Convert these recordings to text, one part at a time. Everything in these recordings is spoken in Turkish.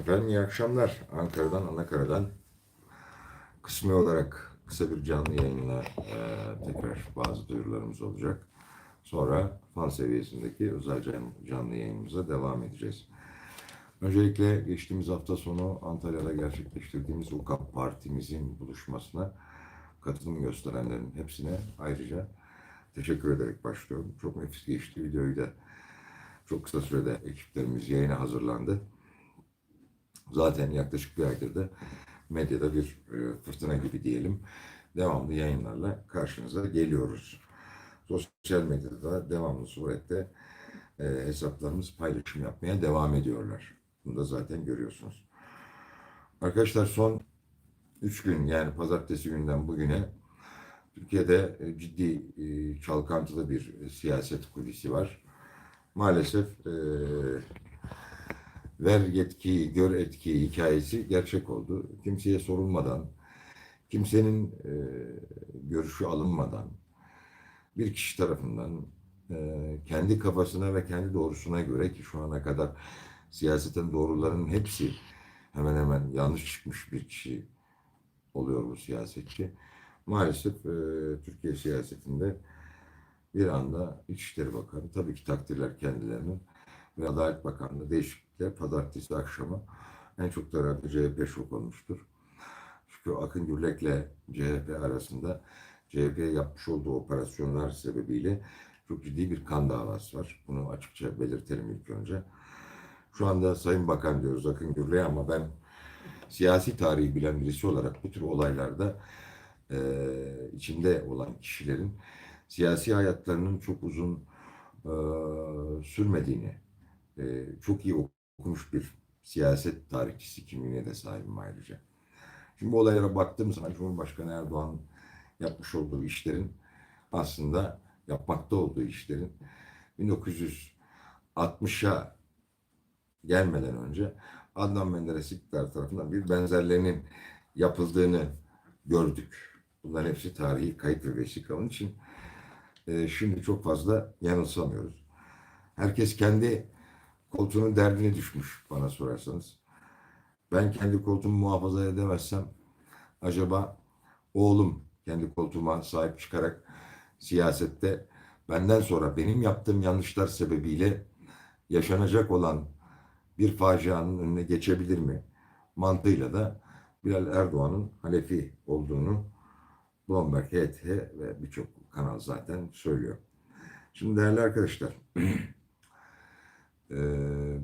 Efendim iyi akşamlar. Ankara'dan, Anakara'dan kısmi olarak kısa bir canlı yayınla e, tekrar bazı duyurularımız olacak. Sonra fan seviyesindeki özel can- canlı yayınımıza devam edeceğiz. Öncelikle geçtiğimiz hafta sonu Antalya'da gerçekleştirdiğimiz UKAP partimizin buluşmasına katılım gösterenlerin hepsine ayrıca teşekkür ederek başlıyorum. Çok nefis geçti. Videoyu da çok kısa sürede ekiplerimiz yayına hazırlandı. Zaten yaklaşık bir aydır da medyada bir e, fırtına gibi diyelim. Devamlı yayınlarla karşınıza geliyoruz. Sosyal medyada da devamlı surette e, hesaplarımız paylaşım yapmaya devam ediyorlar. Bunu da zaten görüyorsunuz. Arkadaşlar son 3 gün yani pazartesi günden bugüne Türkiye'de e, ciddi çalkantılı bir siyaset kulisi var. Maalesef e, ver yetkiyi, gör etkiyi hikayesi gerçek oldu. Kimseye sorulmadan, kimsenin e, görüşü alınmadan, bir kişi tarafından e, kendi kafasına ve kendi doğrusuna göre ki şu ana kadar siyasetin doğrularının hepsi hemen hemen yanlış çıkmış bir kişi oluyor bu siyasetçi. Maalesef e, Türkiye siyasetinde bir anda İçişleri Bakanı, tabii ki takdirler kendilerinin ve Adalet Bakanlığı değişiklikle pazartesi akşamı en çok herhalde CHP şok olmuştur. Çünkü Akın Gürlek'le CHP arasında CHP yapmış olduğu operasyonlar sebebiyle çok ciddi bir kan davası var. Bunu açıkça belirtelim ilk önce. Şu anda Sayın Bakan diyoruz Akın Gürlek'e ama ben siyasi tarihi bilen birisi olarak bu tür olaylarda eee, içinde olan kişilerin siyasi hayatlarının çok uzun eee, sürmediğini, eee, çok iyi okumuş bir siyaset tarihçisi kimliğine de sahibim ayrıca. Şimdi bu olaylara baktığım zaman Cumhurbaşkanı Erdoğan yapmış olduğu işlerin aslında yapmakta olduğu işlerin 1960'a gelmeden önce Adnan Menderes iktidar tarafından bir benzerlerinin yapıldığını gördük. Bunların hepsi tarihi kayıt ve vesika. Onun için e, şimdi çok fazla yanılsamıyoruz. Herkes kendi koltuğunun derdine düşmüş bana sorarsanız. Ben kendi koltuğumu muhafaza edemezsem acaba oğlum kendi koltuğuma sahip çıkarak siyasette benden sonra benim yaptığım yanlışlar sebebiyle yaşanacak olan bir facianın önüne geçebilir mi? Mantığıyla da Bilal Erdoğan'ın halefi olduğunu Bloomberg, HT ve birçok kanal zaten söylüyor. Şimdi değerli arkadaşlar,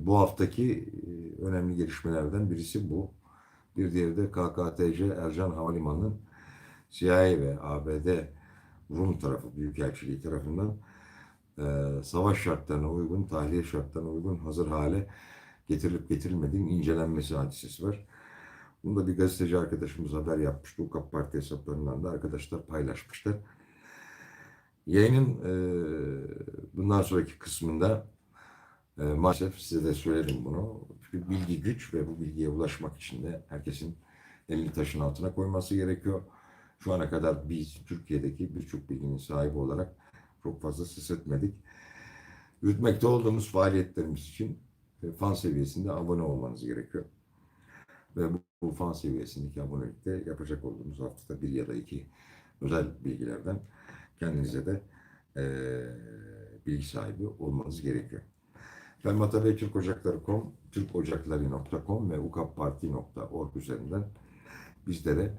bu haftaki eee, önemli gelişmelerden birisi bu. Bir diğeri de KKTC Ercan Havalimanı'nın CIA ve ABD Rum tarafı, Büyükelçiliği tarafından eee, savaş şartlarına uygun, tahliye şartlarına uygun hazır hale getirilip getirilmediğinin incelenmesi hadisesi var. Bunu da bir gazeteci arkadaşımız haber yapmıştı. UKAP Parti hesaplarından da arkadaşlar paylaşmışlar. Yayının eee, bundan sonraki kısmında eee, maalesef size de söyledim bunu. Çünkü bilgi güç ve bu bilgiye ulaşmak için de herkesin elini taşın altına koyması gerekiyor. Şu ana kadar biz Türkiye'deki birçok bilginin sahibi olarak çok fazla ses etmedik. Yürütmekte olduğumuz faaliyetlerimiz için e, fan seviyesinde abone olmanız gerekiyor. Ve bu, bu fan seviyesindeki abonelikte yapacak olduğumuz haftada bir ya da iki özel bilgilerden kendinize de e, bilgi sahibi olmanız gerekiyor. Ben Matabey Türk Ocakları.com, türkocakları.com ve ukapparti.org üzerinden bizlere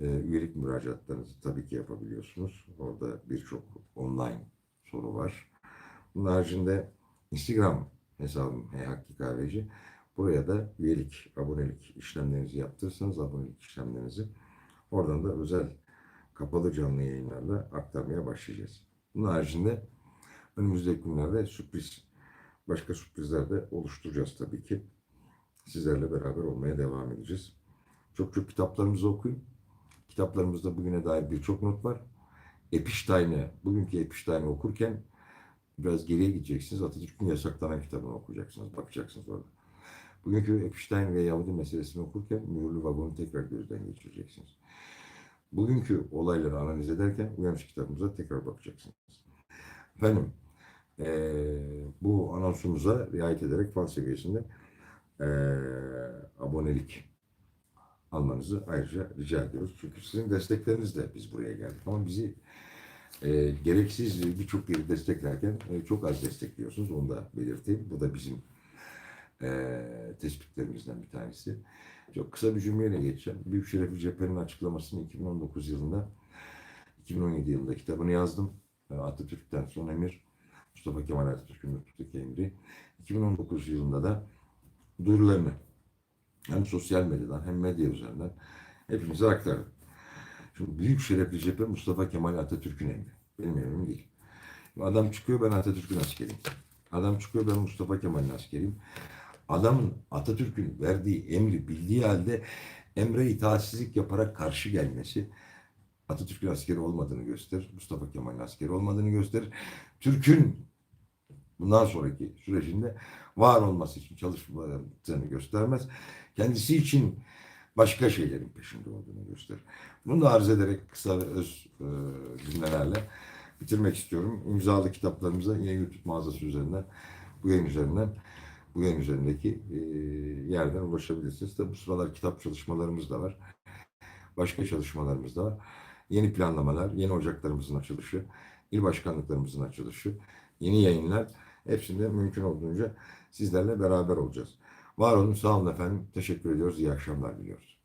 e, üyelik müracaatlarınızı tabii ki yapabiliyorsunuz. Orada birçok online soru var. Bunun haricinde Instagram hesabım Hakki Kahveci. Buraya da üyelik, abonelik işlemlerinizi yaptırırsanız abonelik işlemlerinizi oradan da özel kapalı canlı yayınlarla aktarmaya başlayacağız. Bunun haricinde önümüzdeki günlerde sürpriz, başka sürprizler de oluşturacağız tabii ki. Sizlerle beraber olmaya devam edeceğiz. Çok çok kitaplarımızı okuyun. Kitaplarımızda bugüne dair birçok not var. Epiştein'i, bugünkü Epiştein'i okurken biraz geriye gideceksiniz. Atatürk'ün yasaklanan kitabını okuyacaksınız, bakacaksınız orada. Bugünkü Epstein ve Yahudi meselesini okurken mühürlü vagonu tekrar gözden geçireceksiniz. Bugünkü olayları analiz ederken uyanış kitabımıza tekrar bakacaksınız. Efendim, eee, bu anonsumuza riayet ederek fan seviyesinde e, abonelik almanızı ayrıca rica ediyoruz. Çünkü sizin desteklerinizle biz buraya geldik. Ama bizi e, gereksiz birçok yeri desteklerken e, çok az destekliyorsunuz. Onu da belirteyim. Bu da bizim e, tespitlerimizden bir tanesi. Çok kısa bir cümleyle geçeceğim. Büyük Şerefi Cephe'nin açıklamasını 2019 yılında 2017 yılında kitabını yazdım. E, Atatürk'ten son emir. Mustafa Kemal Atatürk'ün nutuktaki emri. 2019 yılında da duyurularını hem sosyal medyadan hem medya üzerinden hepimize aktardım. Şimdi büyük şerefli cephe Mustafa Kemal Atatürk'ün emri. Benim emrim değil. Adam çıkıyor ben Atatürk'ün askeriyim. Adam çıkıyor ben Mustafa Kemal'in askeriyim. Adamın Atatürk'ün verdiği emri bildiği halde emre itaatsizlik yaparak karşı gelmesi Atatürk'ün askeri olmadığını gösterir. Mustafa Kemal'in askeri olmadığını gösterir. Türk'ün bundan sonraki sürecinde var olması için çalışmadığını göstermez. Kendisi için başka şeylerin peşinde olduğunu gösterir. Bunu da arz ederek kısa öz e, cümlelerle bitirmek istiyorum. İmzalı kitaplarımıza yine YouTube mağazası üzerinden, bu yayın üzerinden, bu yayın üzerindeki e, yerden ulaşabilirsiniz. Tabi bu sıralar kitap çalışmalarımız da var. Başka çalışmalarımız da var. Yeni planlamalar, yeni ocaklarımızın açılışı, il başkanlıklarımızın açılışı, yeni yayınlar hepsinde mümkün olduğunca sizlerle beraber olacağız. Var olun, sağ olun efendim. Teşekkür ediyoruz. İyi akşamlar diliyoruz.